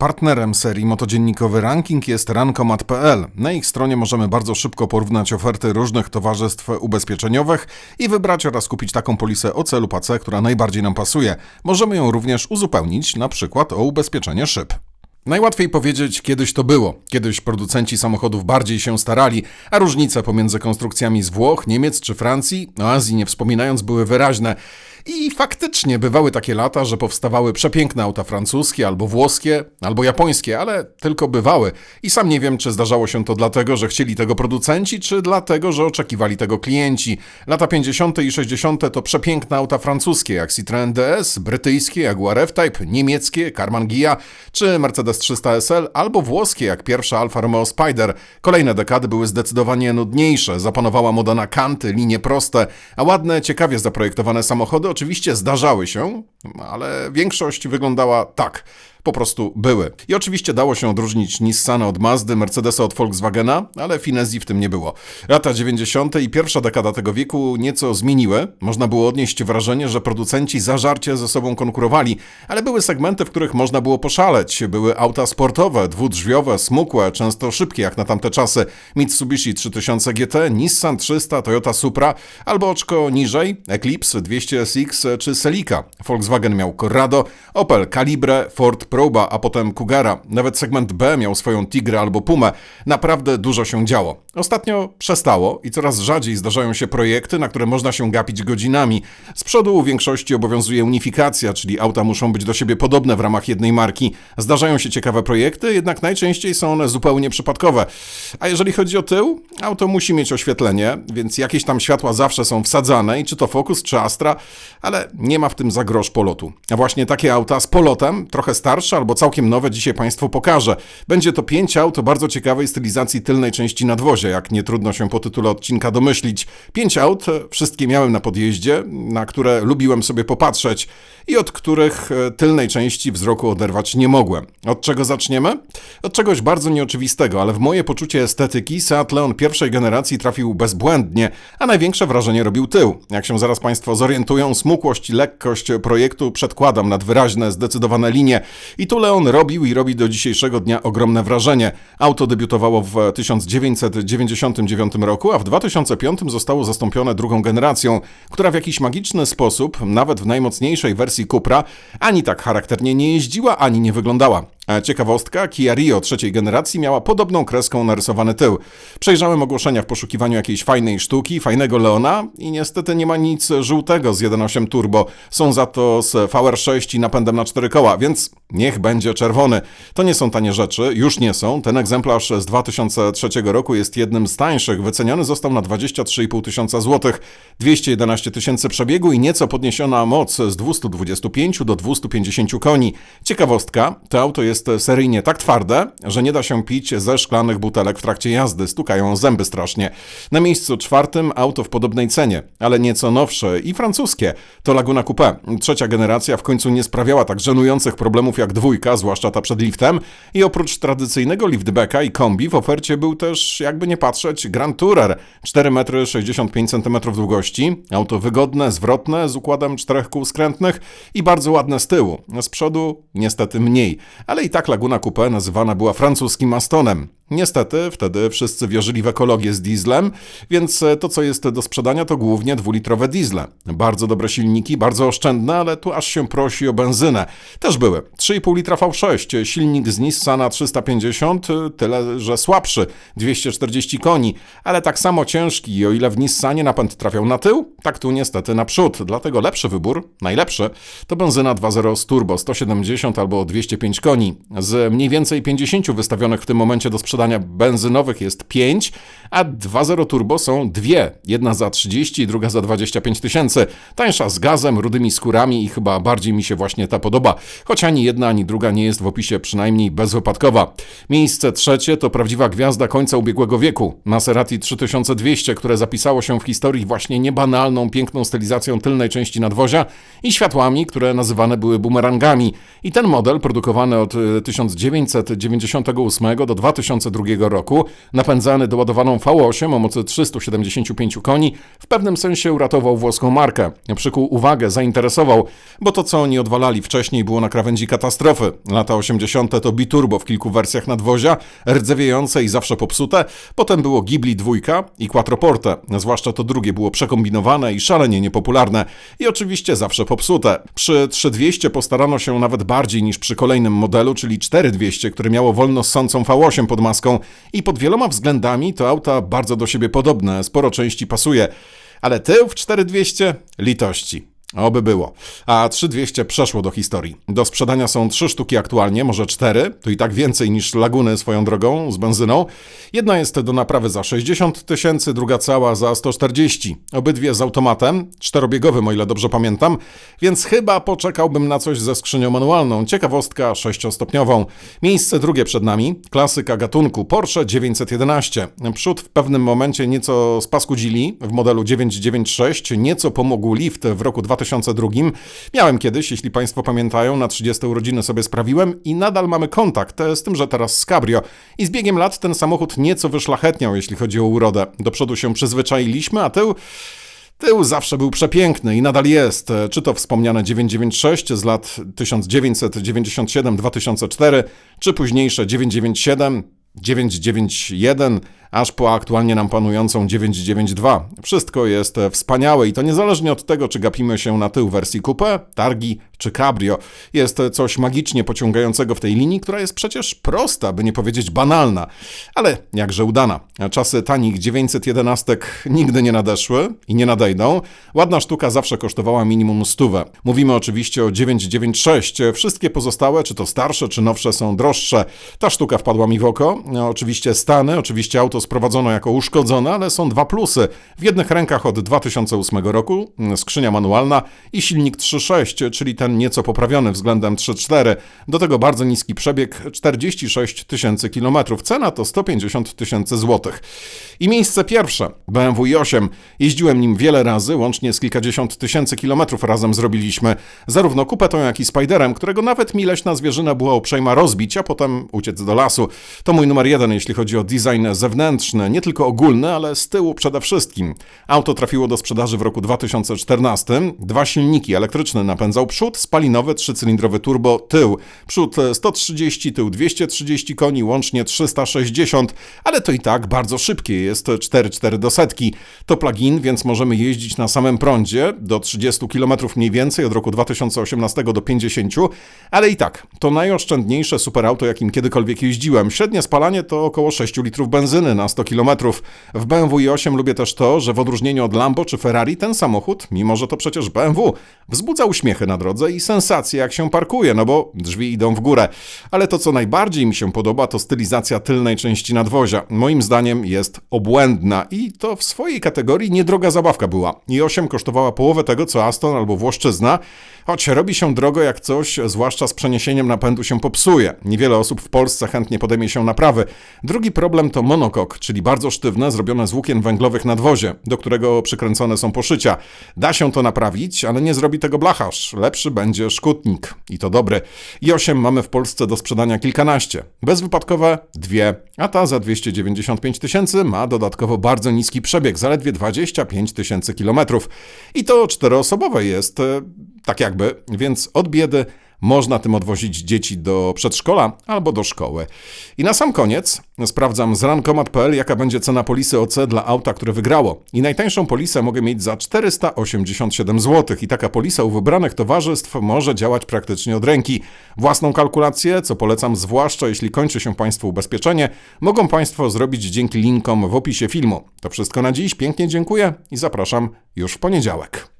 Partnerem serii motodziennikowy ranking jest rankomat.pl. Na ich stronie możemy bardzo szybko porównać oferty różnych towarzystw ubezpieczeniowych i wybrać oraz kupić taką polisę OC lub AC, która najbardziej nam pasuje. Możemy ją również uzupełnić, na przykład o ubezpieczenie szyb. Najłatwiej powiedzieć, kiedyś to było. Kiedyś producenci samochodów bardziej się starali, a różnice pomiędzy konstrukcjami z Włoch, Niemiec czy Francji, o Azji nie wspominając, były wyraźne. I faktycznie bywały takie lata, że powstawały przepiękne auta francuskie, albo włoskie, albo japońskie, ale tylko bywały. I sam nie wiem, czy zdarzało się to dlatego, że chcieli tego producenci, czy dlatego, że oczekiwali tego klienci. Lata 50. i 60. to przepiękne auta francuskie, jak Citroën DS, brytyjskie, Jaguar F-Type, niemieckie, Karmann Ghia, czy Mercedes 300 SL, albo włoskie, jak pierwsza Alfa Romeo Spider. Kolejne dekady były zdecydowanie nudniejsze. Zapanowała moda na kanty, linie proste, a ładne, ciekawie zaprojektowane samochody oczywiście zdarzały się, ale większość wyglądała tak po prostu były. I oczywiście dało się odróżnić Nissana od Mazdy, Mercedesa od Volkswagena, ale finezji w tym nie było. Lata 90. i pierwsza dekada tego wieku nieco zmieniły. Można było odnieść wrażenie, że producenci zażarcie ze sobą konkurowali, ale były segmenty, w których można było poszaleć. Były auta sportowe, dwudrzwiowe, smukłe, często szybkie jak na tamte czasy. Mitsubishi 3000 GT, Nissan 300, Toyota Supra, albo oczko niżej Eclipse 200 SX czy Celica. Volkswagen miał Corrado, Opel Calibre, Ford Proba, a potem Kugara. Nawet segment B miał swoją Tigrę albo Pumę. Naprawdę dużo się działo. Ostatnio przestało i coraz rzadziej zdarzają się projekty, na które można się gapić godzinami. Z przodu u większości obowiązuje unifikacja, czyli auta muszą być do siebie podobne w ramach jednej marki. Zdarzają się ciekawe projekty, jednak najczęściej są one zupełnie przypadkowe. A jeżeli chodzi o tył, auto musi mieć oświetlenie, więc jakieś tam światła zawsze są wsadzane i czy to Focus, czy Astra, ale nie ma w tym za grosz polotu. A właśnie takie auta z polotem, trochę starsze, starsze albo całkiem nowe dzisiaj Państwu pokażę. Będzie to pięć aut o bardzo ciekawej stylizacji tylnej części nadwozia, jak nie trudno się po tytule odcinka domyślić. Pięć aut, wszystkie miałem na podjeździe, na które lubiłem sobie popatrzeć i od których e, tylnej części wzroku oderwać nie mogłem. Od czego zaczniemy? Od czegoś bardzo nieoczywistego, ale w moje poczucie estetyki Seat Leon pierwszej generacji trafił bezbłędnie, a największe wrażenie robił tył. Jak się zaraz Państwo zorientują, smukłość i lekkość projektu przedkładam nad wyraźne, zdecydowane linie i tu Leon robił i robi do dzisiejszego dnia ogromne wrażenie. Auto debiutowało w 1999 roku, a w 2005 zostało zastąpione drugą generacją, która w jakiś magiczny sposób, nawet w najmocniejszej wersji Cupra, ani tak charakternie nie jeździła, ani nie wyglądała. E, ciekawostka, Kia Rio trzeciej generacji miała podobną kreską narysowany tył. Przejrzałem ogłoszenia w poszukiwaniu jakiejś fajnej sztuki, fajnego Leona i niestety nie ma nic żółtego z 1.8 turbo. Są za to z VR6 i napędem na cztery koła, więc niech będzie czerwony. To nie są tanie rzeczy, już nie są. Ten egzemplarz z 2003 roku jest jednym z tańszych. Wyceniony został na 23,5 tysiąca złotych, 211 tysięcy przebiegu i nieco podniesiona moc z 225 do 250 koni. Ciekawostka, to auto jest seryjnie tak twarde, że nie da się pić ze szklanych butelek w trakcie jazdy. Stukają zęby strasznie. Na miejscu czwartym auto w podobnej cenie, ale nieco nowsze i francuskie. To Laguna Coupé. Trzecia generacja w końcu nie sprawiała tak żenujących problemów jak dwójka, zwłaszcza ta przed liftem. I oprócz tradycyjnego liftbacka i kombi w ofercie był też, jakby nie patrzeć, Grand Tourer. 4 metry 65 cm długości. Auto wygodne, zwrotne, z układem czterech kół skrętnych i bardzo ładne z tyłu. Z przodu niestety mniej, ale i tak Laguna Coupe nazywana była francuskim Astonem. Niestety, wtedy wszyscy wierzyli w ekologię z dieslem, więc to, co jest do sprzedania, to głównie dwulitrowe diesle. Bardzo dobre silniki, bardzo oszczędne, ale tu aż się prosi o benzynę. Też były. 3,5 litra V6, silnik z Nissana 350, tyle, że słabszy, 240 koni, ale tak samo ciężki i o ile w Nissanie napęd trafiał na tył, tak tu niestety na przód. Dlatego lepszy wybór, najlepszy, to benzyna 2.0 z turbo, 170 albo 205 koni. Z mniej więcej 50 wystawionych w tym momencie do sprzedania benzynowych jest 5, a 2.0 turbo są dwie. Jedna za 30, druga za 25 tysięcy. Tańsza z gazem, rudymi skórami i chyba bardziej mi się właśnie ta podoba. Choć ani jedna, ani druga nie jest w opisie przynajmniej bezwypadkowa. Miejsce trzecie to prawdziwa gwiazda końca ubiegłego wieku. Maserati 3200, które zapisało się w historii właśnie niebanalną, piękną stylizacją tylnej części nadwozia i światłami, które nazywane były bumerangami. I ten model, produkowany od 1998 do 2000 2002 roku, napędzany doładowaną V8 o mocy 375 koni, w pewnym sensie uratował włoską markę. Przykuł uwagę, zainteresował, bo to co oni odwalali wcześniej było na krawędzi katastrofy. Lata 80. to biturbo w kilku wersjach nadwozia, rdzewiejące i zawsze popsute, potem było Ghibli dwójka i Quattroporte, zwłaszcza to drugie było przekombinowane i szalenie niepopularne i oczywiście zawsze popsute. Przy 3200 postarano się nawet bardziej niż przy kolejnym modelu, czyli 4200, które miało wolno ssącą V8 pod maską i pod wieloma względami to auta bardzo do siebie podobne, sporo części pasuje. Ale tył w 4200? Litości. Oby było. A 3200 przeszło do historii. Do sprzedania są trzy sztuki aktualnie, może cztery, to i tak więcej niż Laguny swoją drogą z benzyną. Jedna jest do naprawy za 60 tysięcy, druga cała za 140. Obydwie z automatem, czterobiegowym o ile dobrze pamiętam, więc chyba poczekałbym na coś ze skrzynią manualną. Ciekawostka sześciostopniową. Miejsce drugie przed nami, klasyka gatunku Porsche 911. Przód w pewnym momencie nieco spaskudzili w modelu 996, nieco pomógł lift w roku 2000 2002. Miałem kiedyś, jeśli Państwo pamiętają, na 30 urodziny sobie sprawiłem i nadal mamy kontakt, z tym, że teraz z Cabrio. I z biegiem lat ten samochód nieco wyszlachetniał, jeśli chodzi o urodę. Do przodu się przyzwyczailiśmy, a tył... Tył zawsze był przepiękny i nadal jest. Czy to wspomniane 996 z lat 1997-2004, czy późniejsze 997, 991 aż po aktualnie nam panującą 992. Wszystko jest wspaniałe i to niezależnie od tego, czy gapimy się na tył wersji coupe, targi czy cabrio. Jest coś magicznie pociągającego w tej linii, która jest przecież prosta, by nie powiedzieć banalna, ale jakże udana. Czasy tanich 911 nigdy nie nadeszły i nie nadejdą. Ładna sztuka zawsze kosztowała minimum stówę. Mówimy oczywiście o 996. Wszystkie pozostałe, czy to starsze, czy nowsze, są droższe. Ta sztuka wpadła mi w oko. Oczywiście Stany, oczywiście auto sprowadzono jako uszkodzone, ale są dwa plusy. W jednych rękach od 2008 roku skrzynia manualna i silnik 3.6, czyli ten nieco poprawiony względem 3.4. Do tego bardzo niski przebieg 46 tysięcy kilometrów. Cena to 150 tysięcy złotych. I miejsce pierwsze BMW i8. Jeździłem nim wiele razy, łącznie z kilkadziesiąt tysięcy kilometrów razem zrobiliśmy. Zarówno kupetą, jak i Spiderem, którego nawet mi leśna zwierzyna była uprzejma rozbić, a potem uciec do lasu. To mój numer jeden, jeśli chodzi o design zewnętrzny nie tylko ogólne, ale z tyłu przede wszystkim. Auto trafiło do sprzedaży w roku 2014. Dwa silniki elektryczne napędzał przód, spalinowy trzycylindrowy turbo tył. Przód 130, tył 230 koni, łącznie 360, ale to i tak bardzo szybkie jest 4,4 do setki. To plug-in, więc możemy jeździć na samym prądzie do 30 km mniej więcej od roku 2018 do 50, ale i tak to najoszczędniejsze superauto, jakim kiedykolwiek jeździłem. Średnie spalanie to około 6 litrów benzyny na 100 km. W BMW i8 lubię też to, że w odróżnieniu od Lambo czy Ferrari ten samochód, mimo że to przecież BMW, wzbudza uśmiechy na drodze i sensacje jak się parkuje, no bo drzwi idą w górę. Ale to co najbardziej mi się podoba to stylizacja tylnej części nadwozia. Moim zdaniem jest obłędna i to w swojej kategorii niedroga zabawka była. i8 kosztowała połowę tego co Aston albo Włoszczyzna, choć robi się drogo jak coś, zwłaszcza z przeniesieniem napędu się popsuje. Niewiele osób w Polsce chętnie podejmie się naprawy. Drugi problem to monokok, czyli bardzo sztywne, zrobione z włókien węglowych nadwozie, do którego przykręcone są poszycia. Da się to naprawić, ale nie zrobi tego blacharz. Lepszy będzie szkutnik. I to dobry. I 8 mamy w Polsce do sprzedania kilkanaście. Bezwypadkowe dwie, a ta za 295 tysięcy ma dodatkowo bardzo niski przebieg, zaledwie 25 tysięcy kilometrów. I to czteroosobowe jest, e, tak jakby, więc od biedy można tym odwozić dzieci do przedszkola albo do szkoły. I na sam koniec sprawdzam z rankomat.pl, jaka będzie cena polisy OC dla auta, które wygrało. I najtańszą polisę mogę mieć za 487 zł. I taka polisa u wybranych towarzystw może działać praktycznie od ręki. Własną kalkulację, co polecam zwłaszcza jeśli kończy się Państwu ubezpieczenie, mogą Państwo zrobić dzięki linkom w opisie filmu. To wszystko na dziś. Pięknie dziękuję i zapraszam już w poniedziałek.